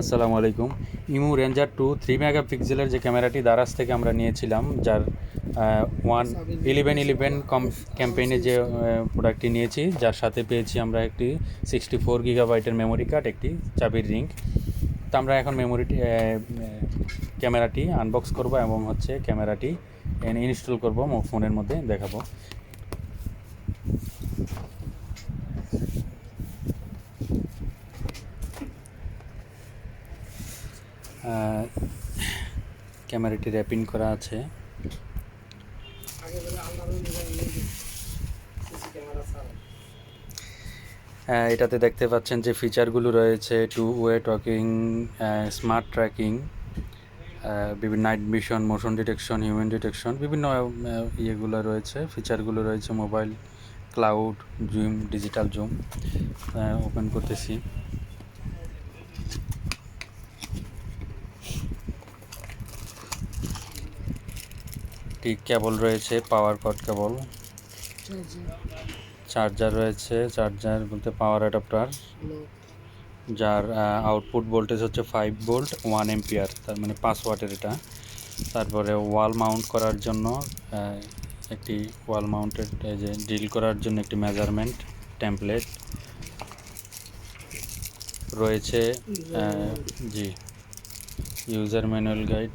আসসালামু আলাইকুম। ইমু রেঞ্জার টু থ্রি মেগা পিক্সেলের যে ক্যামেরাটি দারাজ থেকে আমরা নিয়েছিলাম, যার ওয়ান ইলেভেন ইলেভেন কম, ক্যাম্পেইনে যে প্রোডাক্টটি নিয়েছি, যার সাথে পেয়েছি আমরা একটি সিক্সটি ফোর গিগাবাইটের মেমোরি কার্ড, একটি চাবির রিং। তো আমরা এখন মেমোরিটি ক্যামেরাটি আনবক্স করব এবং হচ্ছে ক্যামেরাটি ইনস্টল করব, ফোনের মধ্যে দেখাবো। ক্যামেরাটি র্যাপিং করা আছে। এটাতে দেখতে পাচ্ছেন যে ফিচারগুলো রয়েছে two way talking smart tracking বিভিন্ন night vision motion detection human detection বিভিন্ন ইয়েগুলো রয়েছে ফিচারগুলো রয়েছে mobile cloud zoom digital zoom open করতেছি। একটি কেবল রয়েছে পাওয়ার কট কেবল। চার্জার রয়েছে চার্জার বলতে পাওয়ার অ্যাডাপ্টার যার আউটপুট ভোল্টেজ হচ্ছে ফাইভ ভোল্ট ওয়ান এম্পিয়ার তার মানে পাঁচ ওয়াটের এটা। তারপরে ওয়াল মাউন্ট করার জন্য একটি ওয়াল মাউন্টেড যে ড্রিল করার জন্য একটি মেজারমেন্ট টেমপ্লেট রয়েছে জি ইউজার ম্যানুয়াল গাইড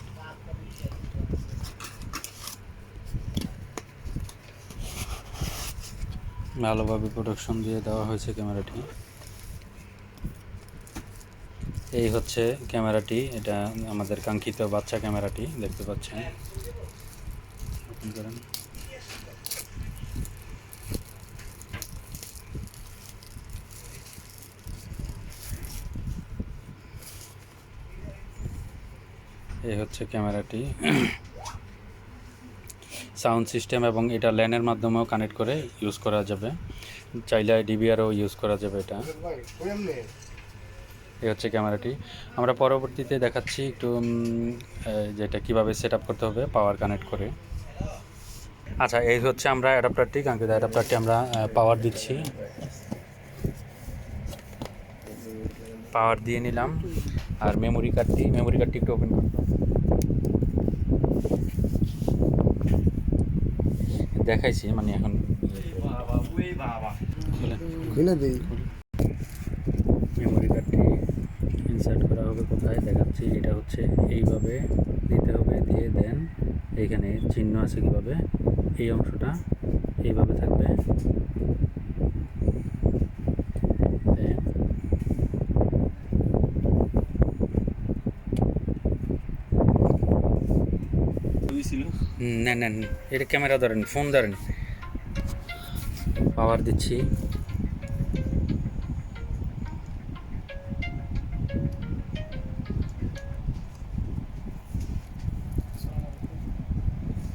ভালোভাবে প্রোডাকশন দিয়ে দেওয়া হয়েছে ক্যামেরাটি। এই হচ্ছে ক্যামেরাটি, এটা আমাদের কাঙ্ক্ষিত বাচ্চা ক্যামেরাটি, দেখতে পাচ্ছেন। এই হচ্ছে ক্যামেরাটি। সাউন্ড সিস্টেম এবং এটা ল্যানের মাধ্যমেও কানেক্ট করে ইউজ করা যাবে। চাইলে ডিবিআরও ইউজ করা যাবে এটা। এই হচ্ছে ক্যামেরাটি। আমরা পরবর্তীতে দেখাচ্ছি একটু যেটা কীভাবে সেট করতে হবে, পাওয়ার কানেক্ট করে। আচ্ছা এই হচ্ছে আমরা অ্যাডাপ্টারটি, কাঙ্ক্ষিত অ্যাডাপ্টারটি আমরা পাওয়ার দিচ্ছি। পাওয়ার দিয়ে নিলাম। আর মেমোরি কার্ডটি মেমোরি কার্ডটি একটু ওপেন। দেখাইছি মানে এখন খুলে খুলে দিই মেমোরি কার্ডটি ইনসার্ট করা হবে কোথায়? দেখাচ্ছি এটা হচ্ছে এইভাবে দিতে হবে দিয়ে দেন এইখানে চিহ্ন আছে কীভাবে? এই অংশটা এইভাবে থাকবে। নেন নেন এটা ক্যামেরা ধরেন, ফোন ধরেন। পাওয়ার দিচ্ছি।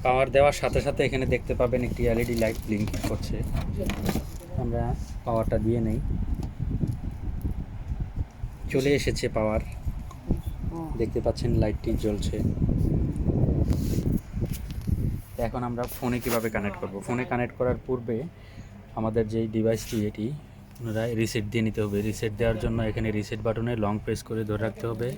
পাওয়ার দেওয়ার সাথে সাথে এখানে দেখতে পাবেন একটি এলইডি লাইট ব্লিঙ্কিং করছে। আমরা পাওয়ারটা দিয়ে নেই। চলে এসেছে পাওয়ার দেখতে পাচ্ছেন লাইটটি জ্বলছে। এখন আমরা ফোনে কীভাবে কানেক্ট করব? ফোনে কানেক্ট করার পূর্বে আমাদের যেই ডিভাইসটি এটি পুনরায় রিসেট দিয়ে নিতে হবে। রিসেট দেওয়ার জন্য এখানে রিসেট বাটনে লং প্রেস করে ধরে রাখতে হবে।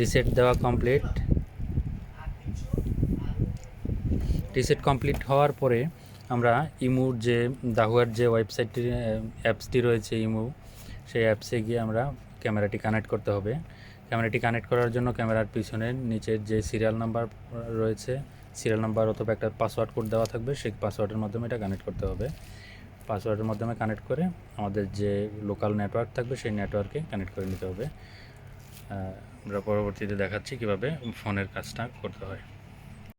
রিসেট দেওয়া কমপ্লিট রিসেট কমপ্লিট হওয়ার পরে আমরা ইমুর যে দাহুয়ার যে ওয়েবসাইটটি অ্যাপসটি রয়েছে ইমু, সেই অ্যাপসে গিয়ে আমরা ক্যামেরাটি কানেক্ট করতে হবে। ক্যামেরাটি কানেক্ট করার জন্য ক্যামেরার পিছনের নিচের যে সিরিয়াল নাম্বার রয়েছে সিরিয়াল নাম্বার অথবা একটা পাসওয়ার্ড কোড দেওয়া থাকবে, সেই পাসওয়ার্ডের মাধ্যমে এটা কানেক্ট করতে হবে। পাসওয়ার্ডের মাধ্যমে কানেক্ট করে আমাদের যে লোকাল নেটওয়ার্ক থাকবে সেই নেটওয়ার্কে কানেক্ট করে নিতে হবে। আমরা পরবর্তীতে দেখাচ্ছি কীভাবে ফোনের কাজটা করতে হয়।